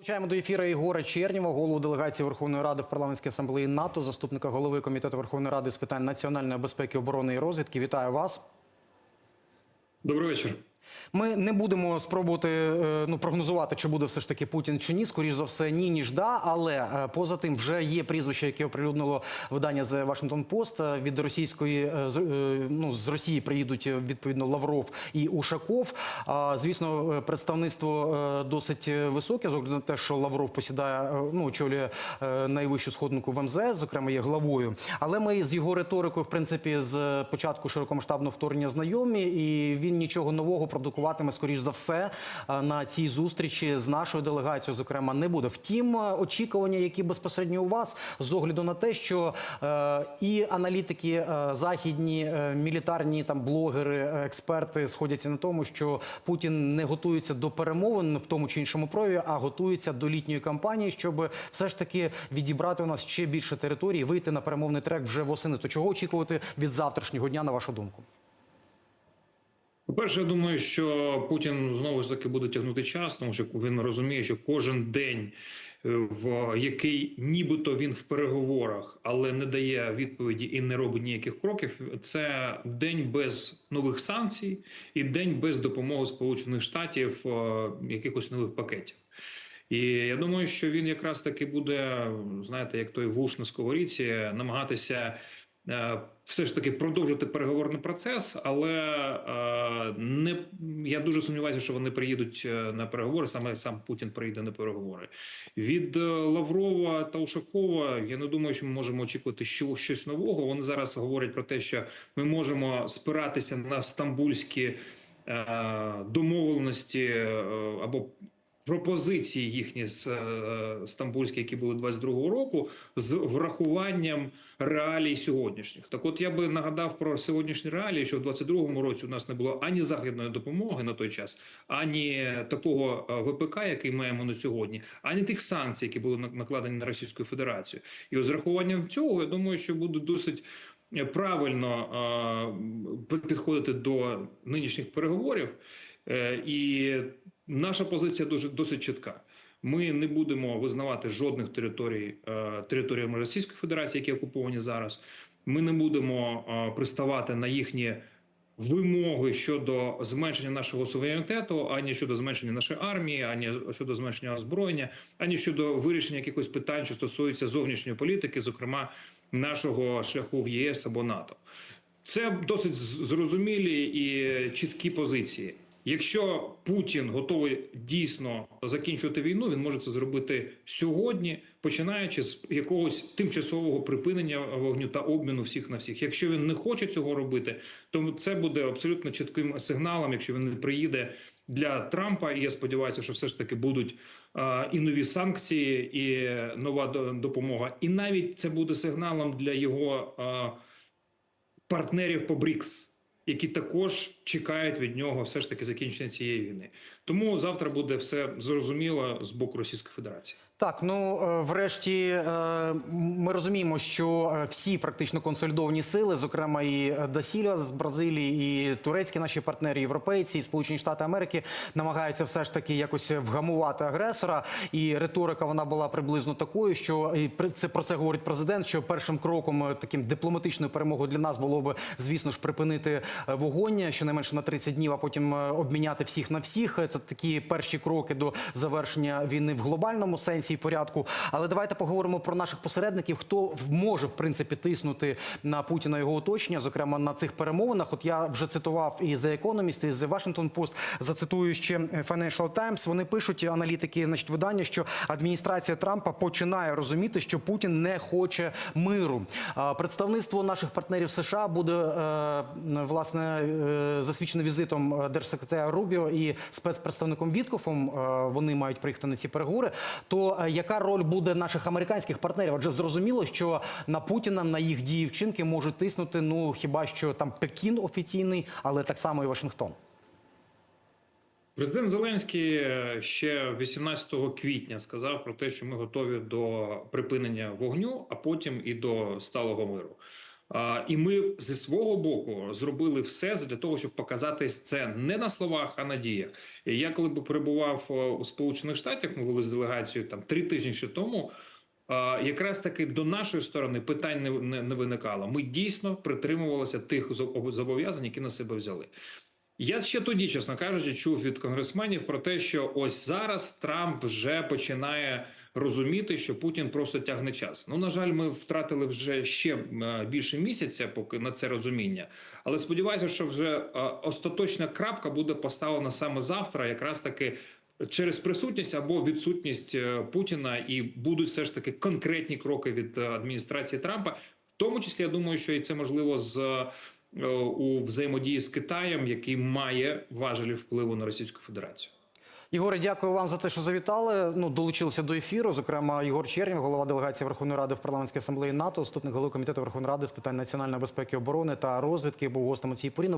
Включаємо до ефіра Ігора Чернєва, голову делегації Верховної Ради в парламентській асамблеї НАТО, заступника голови комітету Верховної Ради з питань національної безпеки, оборони і розвідки. Вітаю вас. Добрий вечір. Ми не будемо спробувати е, ну прогнозувати, чи буде все ж таки Путін чи ні. Скоріш за все, ні ніж да. Але е, поза тим вже є прізвище, яке оприлюднило видання The Washington Post. Е, Від російської ну з Росії приїдуть відповідно Лавров і Ушаков. Звісно, представництво досить високе, з огляду на те, що Лавров посідає, ну очолює найвищу сходинку в МЗС, зокрема є главою. Але ми з його риторикою, в принципі, з початку широкомасштабного вторгнення знайомі, і він нічого нового продукуватиме, скоріш за все, е, на цій зустрічі з нашою делегацією, зокрема, не буде. Втім, е, очікування, які безпосередньо у вас, з огляду на те, що е, і аналітики західні, мілітарні там блогери, експерти сходяться на тому, що Путін не готується до перемовин в тому чи іншому прояві, а готується до літньої кампанії, щоб все ж таки відібрати у нас ще більше територій, вийти на перемовний трек вже восени. То чого очікувати від завтрашнього дня, на вашу думку? По-перше, я думаю, що Путін знову ж таки буде тягнути час, тому що він розуміє, що кожен день, е, в який нібито він в переговорах, але не дає відповіді і не робить ніяких кроків. Це день без нових санкцій і день без допомоги Сполучених Штатів е, якихось нових пакетів. І я думаю, що він якраз таки буде, знаєте, як той вуш на сковорідці, намагатися е, все ж таки продовжити переговорний процес, але не я дуже сумніваюся, що вони приїдуть е, на переговори. Саме сам Путін приїде на переговори. Від е, Лаврова та Ушакова я не думаю, що ми можемо очікувати що, щось нового. Вони зараз говорять про те, що ми можемо спиратися на стамбульські е, домовленості або пропозиції їхні з е, стамбульські, які були 22-го року, з врахуванням реалій сьогоднішніх. Так, от я би нагадав про сьогоднішні реалії, що в 22-му році у нас не було ані західної допомоги на той час, ані такого е, ВПК, який маємо на сьогодні, ані тих санкцій, які були накладені на Російську Федерацію. І з рахуванням цього, я думаю, що буде досить. е, Правильно підходити до нинішніх переговорів, і наша позиція дуже досить чітка. Ми не будемо визнавати жодних територій е, територіями Російської Федерації, які окуповані зараз. Ми не будемо е, приставати на їхні вимоги щодо зменшення нашого суверенітету, ані щодо зменшення нашої армії, ані щодо зменшення озброєння, ані щодо вирішення якихось питань, що стосуються зовнішньої політики, зокрема нашого шляху в ЄС або НАТО. Це досить зрозумілі і чіткі позиції. Якщо Путін готовий дійсно закінчувати війну, він може це зробити сьогодні, починаючи з якогось тимчасового припинення вогню та обміну всіх на всіх. Якщо він не хоче цього робити, то це буде абсолютно чітким сигналом, якщо він не приїде для Трампа. І я сподіваюся, що все ж таки будуть і нові санкції, і нова до- допомога. І навіть це буде сигналом для його. партнерів по БРІКС, які також чекають від нього все ж таки закінчення цієї війни. Тому завтра буде все зрозуміло з боку Російської Федерації. Так, ну е, врешті е, ми розуміємо, що е, всі практично консолідовані сили, зокрема і Дасіля з Бразилії, і турецькі наші партнери, європейці, і Сполучені Штати Америки намагаються все ж таки якось вгамувати агресора. І риторика вона була приблизно такою, що і це про це говорить президент. Що першим кроком таким дипломатичною перемогою для нас було би, звісно ж, припинити вогонь щонайменше на 30 днів, а потім обміняти всіх на всіх. Це такі перші кроки до завершення війни в глобальному сенсі і порядку. Але давайте поговоримо про наших посередників, хто може в принципі тиснути на Путіна його оточення, зокрема на цих перемовинах. От я вже цитував і The Economist, і The Washington Post, зацитую ще Financial Times. Вони пишуть аналітики, значить, видання, що адміністрація Трампа починає розуміти, що Путін не хоче миру. Представництво наших партнерів США буде е, власне е, засвідчено візитом е, держсекретаря Рубіо і спецпредставником Віткофом. Е, Вони мають приїхати на ці переговори. То е, яка роль буде наших американських партнерів? Адже зрозуміло, що на Путіна на їх дії вчинки можуть тиснути. Ну хіба що там Пекін офіційний, але так само і Вашингтон. Президент Зеленський е, ще 18 квітня сказав про те, що ми готові до припинення вогню, а потім і до сталого миру. І ми зі свого боку зробили все для того, щоб показати це не на словах, а на діях. Я коли б перебував е, у Сполучених Штатах, ми були з делегацією там три тижні ще тому. е, Якраз таки до нашої сторони питань не, не, не виникало. Ми дійсно притримувалися тих зо- зобов'язань, які на себе взяли. Я ще тоді, чесно кажучи, чув від конгресменів про те, що ось зараз Трамп вже починає розуміти, що Путін просто тягне час. Ну на жаль, ми втратили вже ще е, більше місяця, поки на це розуміння. Але сподіваюся, що вже е, остаточна крапка буде поставлена саме завтра, якраз таки. Через присутність або відсутність е, Путіна, і будуть все ж таки конкретні кроки від е, адміністрації Трампа, в тому числі я думаю, що і це можливо з е, у взаємодії з Китаєм, який має важелі впливу на Російську Федерацію. Ігоре, дякую вам за те, що завітали. Ну, долучилися до ефіру. Зокрема, Ігор Чернів, голова делегації Верховної Ради в парламентській асамблеї НАТО, заступник голови комітету Верховної Ради з питань національної безпеки, оборони та розвідки, був гостем у цій порі.